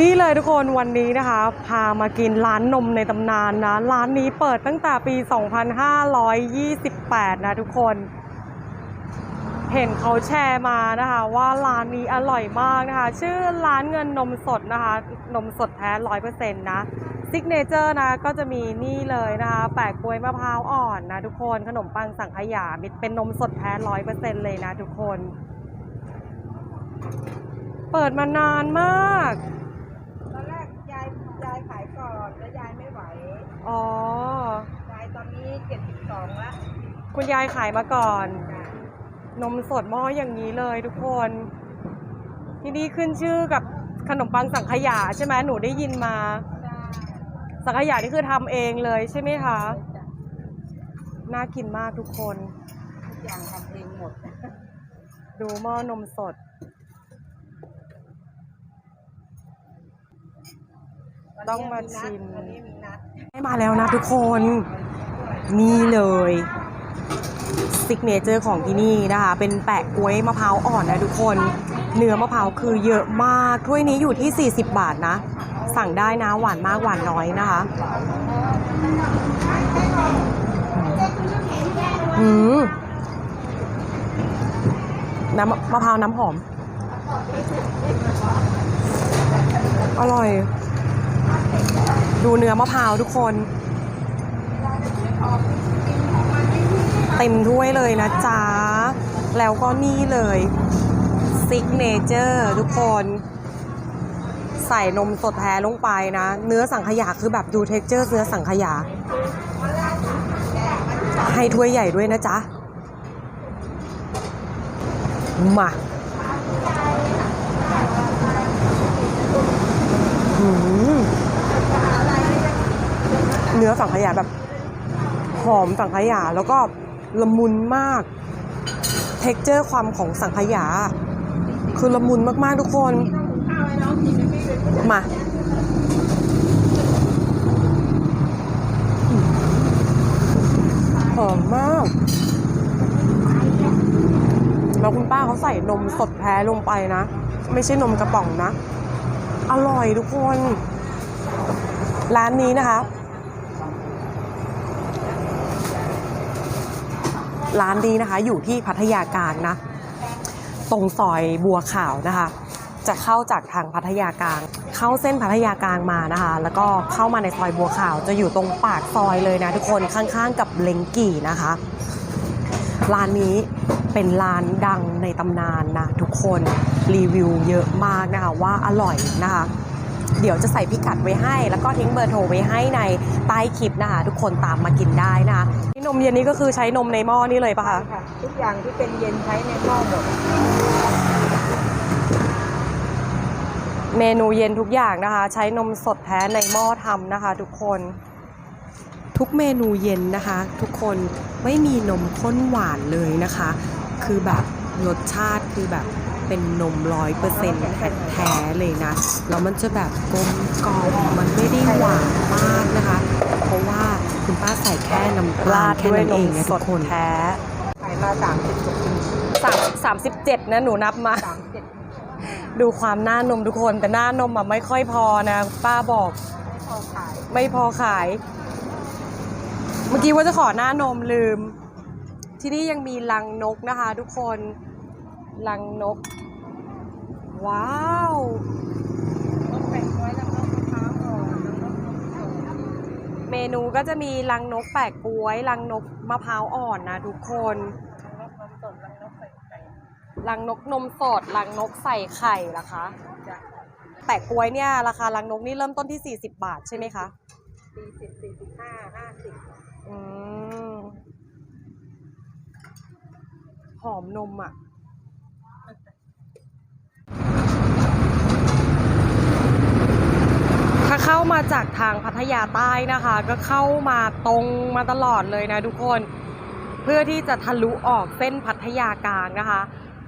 นี่เลยทุกคนวันนี้นะคะ พามากินร้านนมในตำนานนะ ร้านนี้เปิดตั้งแต่ปี 2528 นะทุกคน เห็นเขาแชร์มานะคะ ว่าร้านนี้อร่อยมากนะคะ ชื่อร้านเงินนมสดนะคะ นมสดแท้ร้อยเปอร์เซ็นต์นะซิกเนเจอร์นะก็จะมีนี่เลยนะคะ แปะกล้วยมะพร้าวอ่อนนะทุกคนขนมปังสังขยาเป็นนมสดแท้ร้อยเปอร์เซ็นต์เลยนะทุกคน เปิดมานานมาก ตอนแรกยายยายขาย ก่อนแล้วยายไม่ไหวอ๋อ ยายตอนนี้เจ็ดสิบสองแล้วคุณยายขายมาก่อน จ้ะนมสดหม้ออย่างนี้เลยทุกคน ที่นี่ขึ้นชื่อกับขนมปังสังขยาใช่ไหมหนูได้ยินมา จ้าสังขยานี่คือทำเองเลยใช่ไหมคะ จ้ะน่ากินมากทุกคน ทุกอย่างทำเองหมด ดูหม้อนมสด ต้องมาชิมให้มาแล้วนะทุกคน นี่เลยซิกเนเจอร์ของที่นี่นะคะ เป็นแปะกล้วยมะพร้าวอ่อนนะทุกคน เนื้อมะพร้าวคือเยอะมาก ถ้วยนี้อยู่ที่ 40 บาทนะ สั่งได้นะ หวานมากหวานน้อยนะคะอืมน้ำมะพร้าวน้ำหอม อร่อย ดูเนื้อมะพร้าวทุกคน เต็มถ้วยเลยนะจ๊ะ แล้วก็นี่เลยซิกเนเจอร์ทุกคน ใส่นมสดแท้ลงไปนะ เนื้อสังขยาคือแบบดูเท็กเจอร์เนื้อสังขยา ให้ถ้วยใหญ่ด้วยนะจ๊ะ มาหืม เนื้อสังขยาแบบหอมสังขยาแล้วก็ละมุนมาก เท็กเจอร์ความของสังขยา คือละมุนมากๆทุกคน มาหอมมาก แล้วคุณป้าเขาใส่นมสดแท้ลงไปนะ ไม่ใช่นมกระป๋องนะ อร่อยทุกคน ร้านนี้นะคะ ร้านนี้นะคะ อยู่ที่พัทยากลางนะ ตรงซอยบัวขาวนะคะ จะเข้าจากทางพัทยากลาง เข้าเส้นพัทยากลางมานะคะ แล้วก็เข้ามาในซอยบัวขาว จะอยู่ตรงปากซอยเลยนะทุกคนข้างๆกับเลงกี่นะคะร้านนี้เป็นร้านดังในตำนานนะทุกคนรีวิวเยอะมากนะคะว่าอร่อยนะคะเดี๋ยวจะใส่พิกัดไว้ให้ แล้วก็ทิ้งเบอร์โทรไว้ให้ในใต้คลิปนะคะทุกคนตามมากินได้นะคะ นมเย็นนี้ก็คือใช้นมในหม้อนี่เลยปะคะค่ะ ทุกอย่างที่เป็นเย็นใช้ในหม้อหมดเมนูเย็นทุกอย่างนะคะ ใช้นมสดแท้ในหม้อทำนะคะ ทุกคน ทุกเมนูเย็นนะคะ ทุกคนไม่มีนมข้นหวานเลยนะคะ คือแบบรสชาติคือแบบเป็นนมร้อยเปอร์เซ็นต์แท้ๆเลยนะแล้วมันจะแบบกลมกล่อมมันไม่ได้หวานมากนะคะ เพราะว่า คุณป้าใส่แค่น้ำตาลแค่นั้นเองนะทุกคนขายมาสามสิบกว่าปีสามสามสิบเจ็ดนะหนูนับมาสามเจ็ดดูความหน้านมทุกคนแต่หน้านมอะไม่ค่อยพอนะ ป้าบอกพอขายไม่พอขาย เมื่อกี้ว่าจะขอหน้านมลืม ที่นี่ยังมีลังนกนะคะ ทุกคนลังนก ว้าวต้องแบ่งไว้แล้วก็มะพร้าวอ่อนแล้วก็นมสด เมนูก็จะมีลังนกแปะกล้วยลังนกมะพร้าวอ่อนนะทุกคนแล้วก็นมสดแล้วก็ใส่ไข่ลังนกนมสดลังนกใส่ไข่ล่ะคะจ้ะแปะกล้วยเนี่ยราคาลังนกนี่เริ่มต้นที่ 40 บาทใช่ไหมคะสี่สิบสี่สิบห้าห้าสิบอืมหอมนมอะ ถ้าเข้า มาจากทางพัทยาใต้นะคะ ก็เข้ามาตรงมาตลอดเลยนะทุกคน เพื่อที่จะทะลุออกเส้นพัทยากลางนะคะ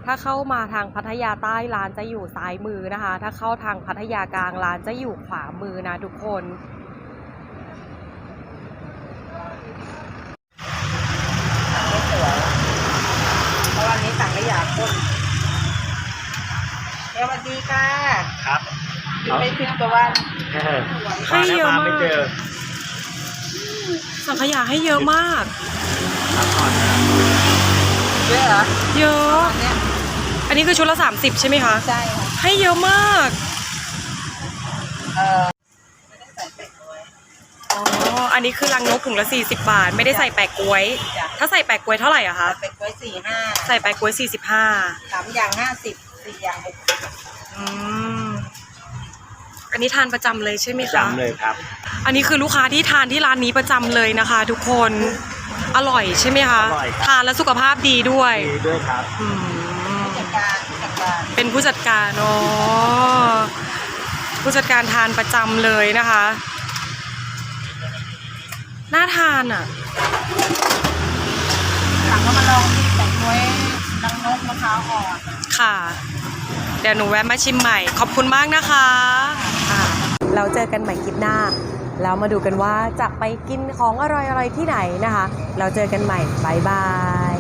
ถ้าเข้ามาทางพัทยาใต้ร้านจะอยู่ซ้ายมือนะคะ ถ้าเข้าทางพัทยากลางร้านจะอยู่ขวามือนะทุกคน ไม่สวยเพราะวันนี้สั่ง ไม่อยากคนสวัสดีค่ะครับนไปสิบกว่าวันให้เยอะมาก ไม่เจอสังขยาให้เยอะมาก เยอะเหรอเยอะ อันเนี้ยอันนี้คือชุดละ 30 ใช่ไหมคะ ใช่ค่ะให้เยอะมาก เออไม่ได้ใส่เป็ดด้วยอ๋อ อันนี้คือรังนกถุงละ 40 บาท ไม่ได้ใส่แปะกล้วย จ้ะถ้าใส่แปะกล้วยเท่าไหร่อะคะเป็ดไว้สี่ห้าใส่แปะกล้วย 45 สามอย่างห้าสิบสี่อย่างหกสิบอืม อันนี้ทานประจำเลยใช่ไหมคะ จำเลยครับ อันนี้คือลูกค้าที่ทานที่ร้านนี้ประจำเลยนะคะ ทุกคนอร่อยใช่ไหมคะ อร่อยครับ ทานแล้วสุขภาพดีด้วยดีด้วยครับ อืมผู้จัดการผู้จัดการเป็นผู้จัดการอ๋อผู้จัดการทานประจำเลยนะคะ น่าทานอะ หลังก็มาลองที่แต่งไว้รังนกมะพร้าวอ่อน ค่ะ เดี๋ยวหนูแวะมาชิมใหม่ ขอบคุณมากนะคะค่ะ เราเจอกันใหม่คลิปหน้า แล้วมาดูกันว่าจะไปกินของอร่อยๆที่ไหนนะคะ เราเจอกันใหม่บายบาย